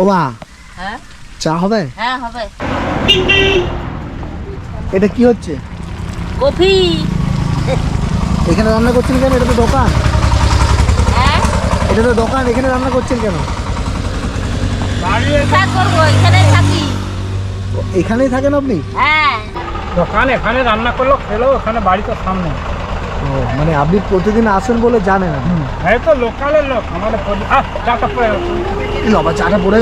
ও মা হ্যাঁ? চা হবে? হ্যাঁ হবে। এটা কি হচ্ছে? কফি। এখানে রান্না করছেন কেন? এটা তো দোকান। হ্যাঁ? এটা তো দোকান এখানে রান্না করছেন কেন? এখানেই থাকি এখানেই থাকেন আপনি? হ্যাঁ। দোকান এখানে রান্না করল খেলো ওখানে বাড়ি তো সামনে। মানে আপনি প্রতিদিন আসেন বলে জানেন না এই তো লোকালের লোক আমাদের চাটা পড়ে গেল। বাবা চাটা পড়ে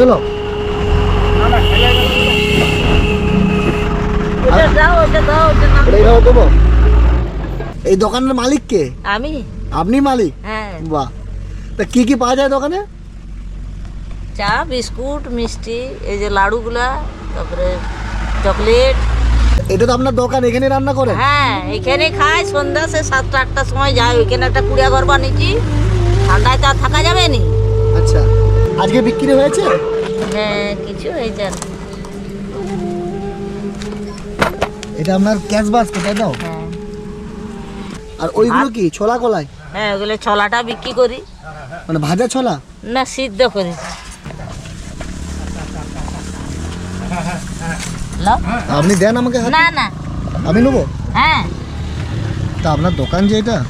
এই দোকানের মালিক কে? আমি? আপনি মালিক? হ্যাঁ। বাহ। তা কি কি পাওয়া যায় দোকানে? চা বিস্কুট মিষ্টি এই যে লাড়ুগুলা তারপরে চকলেট এটা তো আপনার দোকান এখানে রান্না করেন? হ্যাঁ এখানে খাই সন্ধ্যা সে সাতটা আটটার সময় যাই ওইখানে একটা কুড়িয়া ঘর বানিয়েছি। ঠান্ডায় তো আর থাকা যাবে নি। আচ্ছা আজকে বিক্রি হয়েছে? হ্যাঁ কিছু হয়েছে আর কি। এটা আপনার ক্যাশ বাস্কেট তাই তো? হ্যাঁ। আর ওইগুলো কি ছোলা কলাই? হ্যাঁ ওগুলো ছলাটা বিক্রি করি। মানে ভাজা ছোলা? না সিদ্ধ করি। লাও। আপনি দেন আমাকে হাতে। না না। আমি নেব? হ্যাঁ। তা আপনার দোকান যে এটা?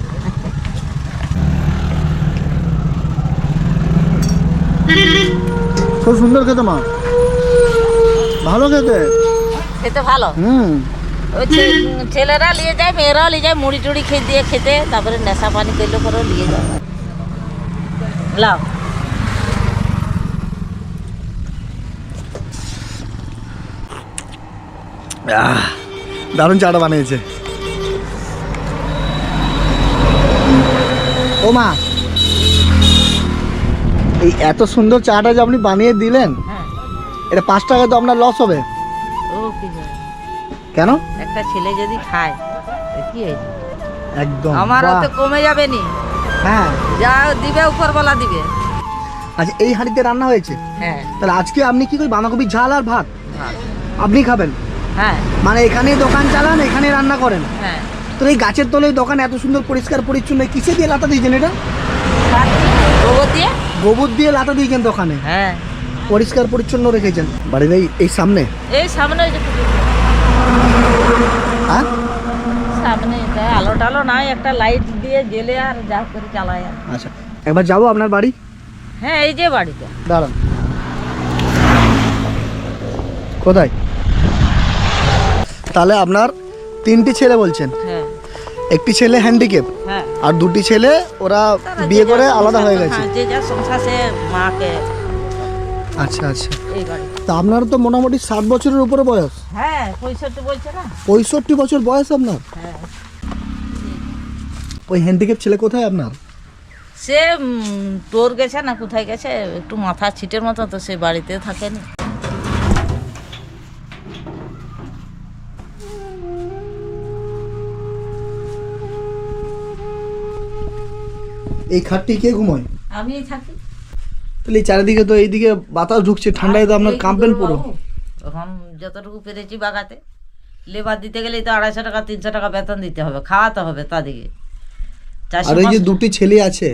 খুব সুন্দর খেতে মা। ভালো খেতে। খেতে ভালো? হুম। ওই ছে- ছেলেরা নিয়ে যায় মেয়েরাও নিয়ে যায় মুড়ি টুড়ি খেয়ে দিয়ে খেতে তারপরে নেশা পানি করলে করেও নিয়ে যায়। লাও দারুণ চাটা বানিয়েছে। ও মা এই এত সুন্দর চাটা যে আপনি বানিয়ে দিলেন হ্যাঁ। এটা পাঁচ টাকা তো আপনার লস হবে। কেন? একটা ছেলে যদি খায় কি একদম আমার তো কমে যাবে নি। হ্যাঁ। যা দিবে উপরবেলা দিবে। আচ্ছা এই হাঁড়িতে রান্না হয়েছে? হ্যাঁ। তাহলে আজকে আপনি কি করি বাঁধাকপির ঝাল আর ভাত। আপনি খাবেন। হ্যাঁ। মানে এখানেই দোকান চালান এখানে রান্না করেন। হ্যাঁ। তো এই গাছের তলায় দোকান এত সুন্দর পরিষ্কার পরিচ্ছন্ন কিসে দিয়ে লাতা দিয়েছেন এটা? গোবর দিয়ে? গোবর দিয়ে লাতা দিয়েছেন দোকানে। হ্যাঁ। পরিষ্কার পরিচ্ছন্ন রেখেছেন। বাড়ির এই এই সামনে? এই সামনে হ্যাঁ সামনে এটা আলো টালো নাই একটা লাইট দিয়ে জেলে আর যা করে চালায় আর। আচ্ছা একবার যাব আপনার বাড়ি? হ্যাঁ এই যে বাড়িটা। দাঁড়ান। কোথায়? তাহলে আপনার তিনটি ছেলে বলছেন। হ্যাঁ। একটি ছেলে হ্যান্ডিক্যাপ হ্যাঁ। আর দুটি ছেলে ওরা বিয়ে করে আলাদা হয়ে গেছে। হ্যাঁ, আচ্ছা আচ্ছা। তা আপনার তো মোটামুটি ষাট বছরের উপরে বয়স। হ্যাঁ পঁয়ষট্টি বছর বয়স আপনার? হ্যাঁ। ওই হ্যান্ডিক্যাপ ছেলে কোথায় আপনার? সে টোর গেছে না কোথায় গেছে? একটু মাথা ছিটের মতো তো সে বাড়িতে থাকেনি। এই খাটটি কে ঘুমোয়? আমি থাকি তাহলে চারিদিকে তো এইদিকে বাতাস ঢুকছে ঠান্ডায় তো আপনার কাঁপবেন পুরো। তখন যতটুকু পেরেছি বাগাতে। লেবার দিতে গেলেই তো আড়াইশো টাকা তিনশো টাকা বেতন দিতে হবে খাওয়াতে হবে তাদেরকে। আর ওই যে দুটি ছেলে আছে।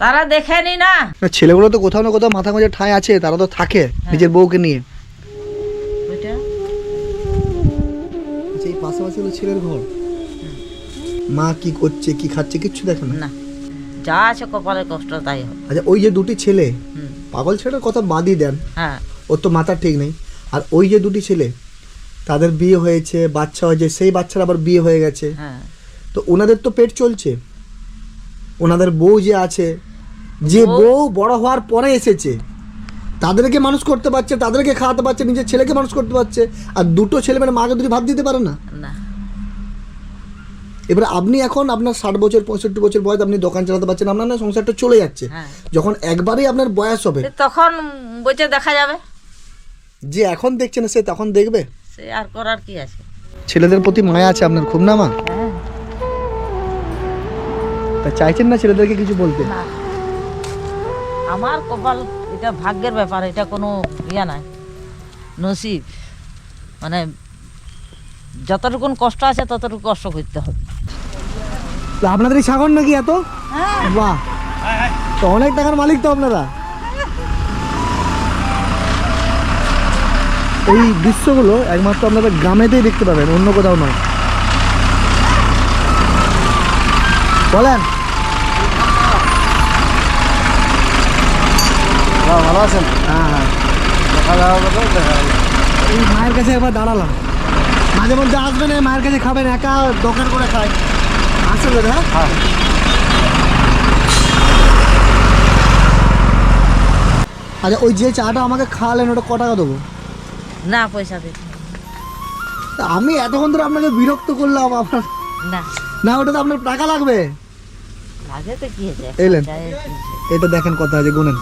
তারা দেখেনি না ছেলেগুলো তো কোথাও না কোথাও মাথা মাঝে ঠাঁই আছে তারা তো থাকে নিজের বউকে নিয়ে। ওইটা? আচ্ছা, পাশাপাশি হলো ছেলের ঘর। মা কি করছে কি খাচ্ছে কিচ্ছু দেখে না। যা আছে কপালে কষ্ট তাই হবে আচ্ছা ওই যে দুটি ছেলে পাগল ছেলের কথা বাদই দেন। হ্যাঁ। ওর তো মাথা ঠিক নেই। আর ওই যে দুটি ছেলে তাদের বিয়ে হয়েছে বাচ্চা হয়েছে সেই বাচ্চার আবার বিয়ে হয়ে গেছে। হ্যাঁ। তো ওনাদের তো পেট চলছে। ওনাদের বউ যে আছে যে বউ- বউ বড় হওয়ার পরে এসেছে তাদেরকে মানুষ করতে পারছে তাদেরকে খাওয়াতে পারছে নিজের ছেলেকে মানুষ করতে পারছে আর দুটো ছেলে মানে মাকে দুটি ভাত দিতে পারে না? না। এবারে আপনি এখন আপনার ষাট বছর পঁয়ষট্টি বছর বয়স আপনি দোকান চালাতে পারছেন আপনার না সংসারটা চলে যাচ্ছে। হ্যাঁ। যখন একবারেই আপনার বয়স হবে। তখন বইতে দেখা যাবে। যে এখন দেখছে না সে তখন দেখবে? সে আর করার কি আছে? ছেলেদের প্রতি মায়া আছে আপনার খুব না মা? হ্যাঁ। তা চাইছেন না ছেলেদেরকে কিছু বলতে? আমার কপাল এটা ভাগ্যের ব্যাপার এটা কোনো ইয়া নাই। নসিব। মানে যতটুকুন কষ্ট আছে ততটুকু কষ্ট করতে হবে। আপনাদের আপনাদেরই ছাগল নাকি এত? বাহ। তো অনেক টাকার মালিক তো আপনারা। এই দৃশ্যগুলো একমাত্র আপনারা গ্রামেতেই দেখতে পাবেন অন্য কোথাও নয়। বলেন। ভালো আছেন? হ্যাঁ হ্যাঁ। এই মায়ের কাছে একবার দাঁড়ালাম। মাঝে মধ্যে আসবেন মায়ের কাছে খাবেন একা দোকান করে খায়। আসেন দাদা হ্যাঁ। আচ্ছা ওই যে চাটা আমাকে খাওয়ালেন ওটা ক টাকা দেবো? না পয়সা তা আমি এতক্ষণ ধরে আপনাকে বিরক্ত করলাম আপনার না। না ওটা তো আপনার টাকা লাগবে? লাগে তো কি হয়েছে এলেন। এটা দেখেন কথা আছে গুনেন।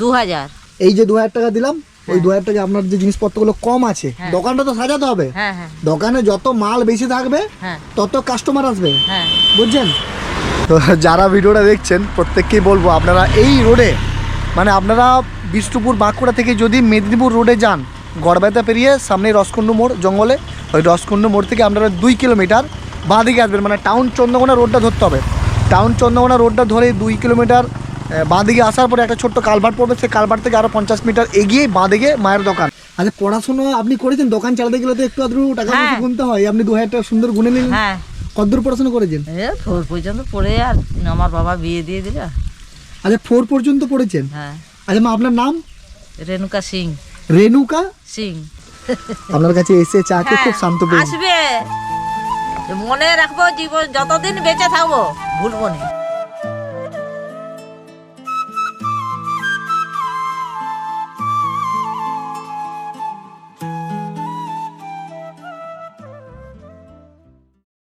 দু হাজার এই যে দু হাজার টাকা দিলাম ওই দু হাজার টাকা আপনার যে জিনিসপত্রগুলো কম আছে হ্যাঁ। দোকানটা তো সাজাতে হবে। হ্যাঁ হ্যাঁ। দোকানে যত মাল বেশি থাকবে হ্যাঁ। তত কাস্টমার আসবে। হ্যাঁ। বুঝছেন? তো যারা ভিডিওটা দেখছেন প্রত্যেককেই বলব আপনারা এই রোডে মানে আপনারা বিষ্ণুপুর বাঁকুড়া থেকে যদি মেদিনীপুর রোডে যান গড়বেতা পেরিয়ে সামনে রসকুন্ডু মোড় জঙ্গলে ওই রসকুন্ডু মোড় থেকে আপনারা দুই কিলোমিটার বাঁ দিকে আসবেন মানে টাউন চন্দ্রকোনা রোডটা ধরতে হবে। টাউন চন্দ্রকোনা রোডটা ধরে দুই কিলোমিটার বাঁ দিকে আসার পরে একটা ছোট্ট কালভার্ট পড়বে সেই কালভার্ট থেকে আরও পঞ্চাশ মিটার এগিয়ে বাঁ দিকে মায়ের দোকান। আচ্ছা পড়াশোনা আপনি করেছেন? দোকান চালাতে গেলে তো একটু আধটু টাকা হ্যাঁ। গুনতে হয়। আপনি দু হাজার টাকা সুন্দর গুনে নিলেন। হ্যাঁ। কতদূর পড়াশোনা করেছেন? এ ফোর পর্যন্ত পড়ে আর আমার বাবা বিয়ে দিয়ে দিল। আচ্ছা ফোর পর্যন্ত পড়েছেন? হ্যাঁ। আচ্ছা মা আপনার নাম? রেণুকা সিং। রেনুকা সিং। আপনার কাছে এসে চাকে খুব শান্ত আসবে। মনে রাখব জীবন যতদিন বেঁচে থাকব ভুলবো না।